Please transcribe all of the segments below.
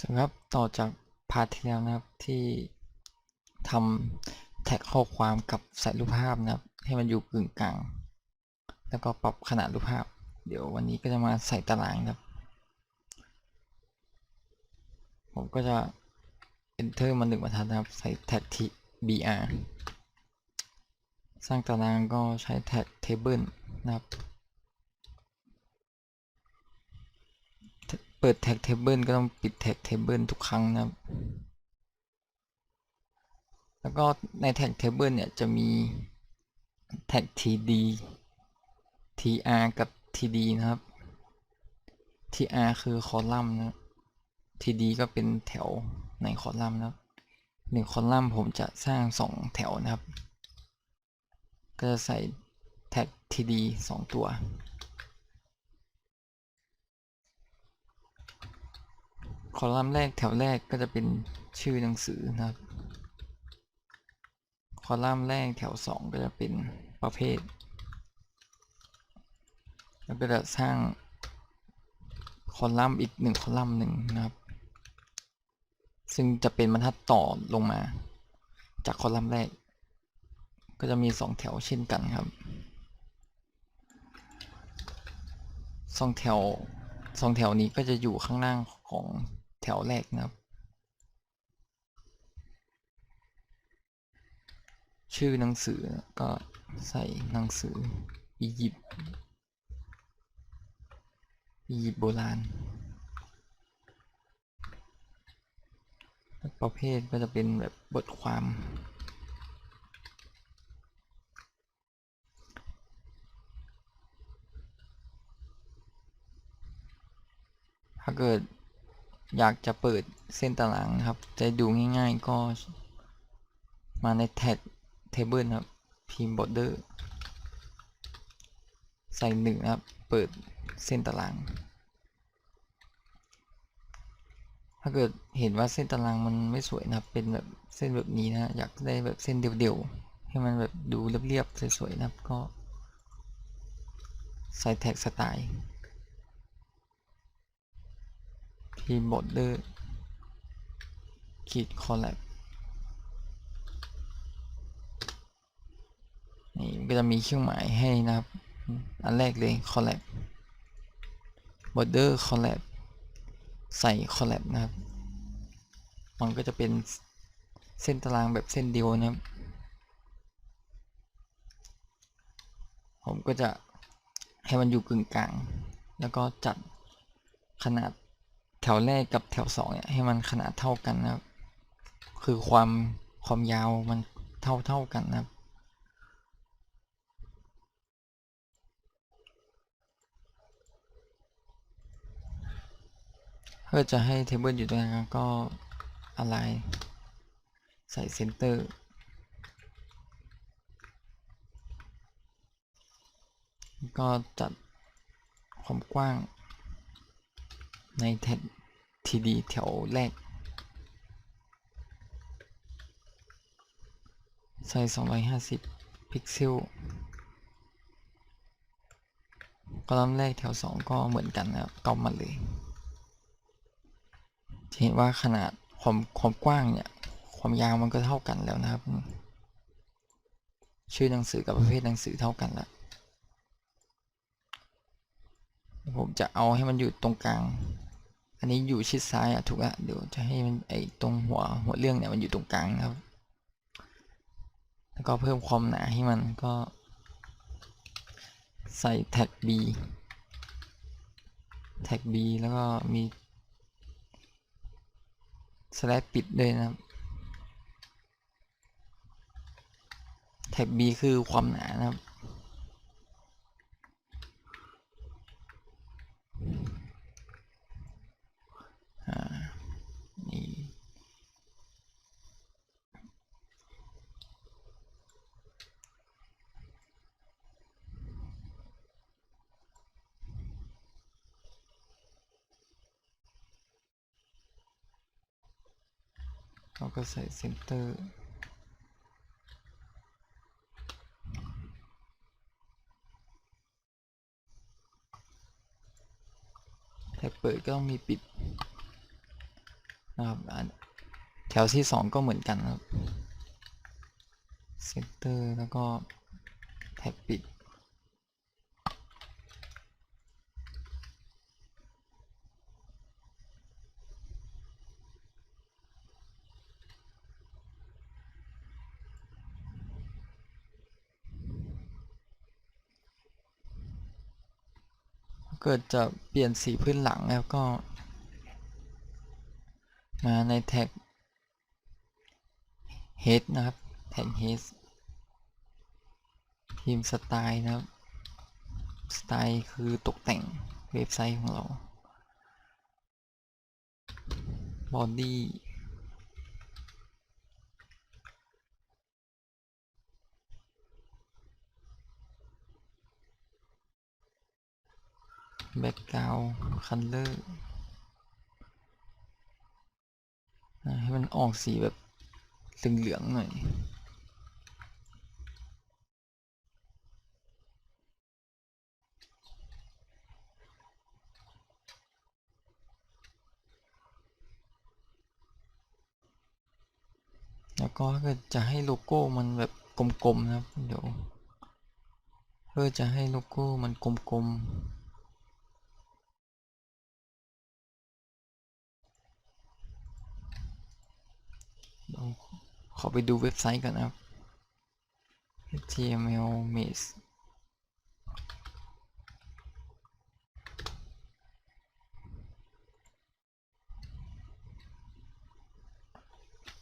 สำหรับต่อจากพาร์ทที่แล้วนะครับที่ทำแท็กข้อความกับใส่รูปภาพนะครับ ให้มันอยู่กึ่งกลาง แล้วก็ปรับขนาดรูปภาพ เดี๋ยววันนี้ก็จะมาใส่ตารางนะครับ ผมก็จะ enter มาหนึ่งบรรทัดนะครับ ใส่แท็กที่ br สร้างตารางก็ใช้แท็ก table นะครับ เปิดแท็ก table ก็ต้องปิดแท็ก table ทุกครั้งนะครับ แล้วก็ในแท็ก table เนี่ยจะมีแท็ก td tr กับ td นะครับ tr คือคอลัมน์นะ td ก็เป็นแถวในคอลัมน์นะครับหนึ่งคอลัมน์ผมจะสร้างสองแถวนะครับ ก็จะใส่แท็ก td สองตัว คอลัมน์แรกแถวแรกก็จะเป็นชื่อหนังสือนะครับ คอลัมน์แรกแถวสองก็จะเป็นประเภท แล้วก็จะสร้างคอลัมน์อีกหนึ่งคอลัมน์หนึ่งนะครับ ซึ่งจะเป็นบรรทัดต่อลงมา จากคอลัมน์แรก ก็จะมีสองแถวเช่นกันครับสองแถวสองแถวนี้ก็จะอยู่ข้างล่างของ ถวแรกนะครับ ชื่อหนังสือก็ใส่หนังสืออียิปต์อียิปต์โบราณ ประเภทก็จะเป็นแบบบทความถ้าเกิด อยากจะเปิดเส้นตารางนะครับ จะดูง่ายๆก็มาในแท็ก table นะครับ พิมพ์ border ใส่หนึ่งนะครับ เปิดเส้นตาราง ถ้าเกิดเห็นว่าเส้นตารางมันไม่สวยนะครับ เป็นแบบเส้นแบบนี้นะอยากได้แบบเส้นเดี่ยวๆ ให้มันแบบดูเรียบๆ สวยๆนะครับ ก็ใส่แท็กสไตล์ พิมพ์ border ขีด collab นี่ก็จะมีเครื่องหมายให้นะครับ อันแรกเลย collab border collab ใส่ collab นะครับ มันก็จะเป็นเส้นตารางแบบเส้นเดียวนะครับ ผมก็จะให้มันอยู่กึ่งกลาง แล้วก็จัดขนาด แถวแรกกับแถวสองเนี่ยให้มันขนาดเท่ากันนะครับ คือความความยาวมันเท่าเท่ากันนะครับเพื่อจะให้เทเบิลอยู่ตรงนั้นก็อะไรใส่เซนเตอร์ก็จัดความกว้าง ในแท็ก TD แถวแรกใส่250 พิกเซลคอลัมน์แรกแถว 2 ก็เหมือนกันนะครับเกามาเลยจะเห็นว่าขนาดความความกว้างเนี่ย ความยาวมันก็เท่ากันแล้วนะครับ ชื่อหนังสือกับประเภทหนังสือเท่ากันแล้วผมจะเอาให้มันอยู่ตรงกลาง อันนี้อยู่ชิดซ้ายอะถูกละเดี๋ยวจะให้มันไอตรงหัวหัวเรื่องเนี่ยมันอยู่ตรงกลางครับ แล้วก็เพิ่มความหนาให้มันก็ใส่แท็ก B แท็ก B แล้วก็มี slash ปิดด้วยนะครับแท็ก B คือความหนานะครับ เราก็ใส่เซนเตอร์แท็กเปิดก็ต้องมีปิดนะครับแถวที่สองก็เหมือนกันครับเซนเตอร์แล้วก็แท็กปิด เกิดจะเปลี่ยนสีพื้นหลังแล้วก็ มาในแท็ก head นะครับ แท็ก head ทีมสไตล์นะครับ สไตล์คือตกแต่งเว็บไซต์ของเรา body แบ็กกราวคันเลอร์ให้มันออกสีแบบเหลืองๆหน่อยแล้วก็ถ้าเกิดจะให้โลโก้มันแบบกลมๆนะครับ เดี๋ยวเพื่อจะให้โลโก้มันกลมๆ เดี๋ยวขอไปดูเว็บไซต์ก่อนนะครับ html maze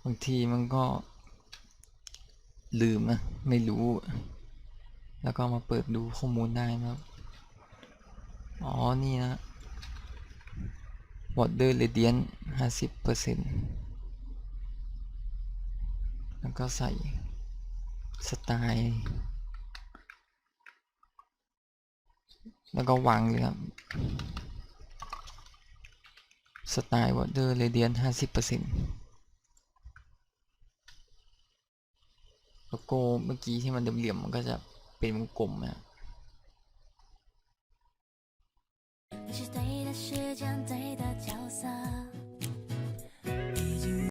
บางทีมันก็ลืมนะ ไม่รู้ แล้วก็มาเปิดดูข้อมูลได้นะครับ อ๋อ นี่นะ border radius ห้าสิบเปอร์เซ็นต์ แล้วก็ใส่สไตล์ แล้วก็วางเลยครับ สไตล์วอเดอร์เรเดียนห้าสิบเปอร์เซ็นต์โลโก้เมื่อกี้ที่มันเหลี่ยมๆมันก็จะเป็นวงกลมนะ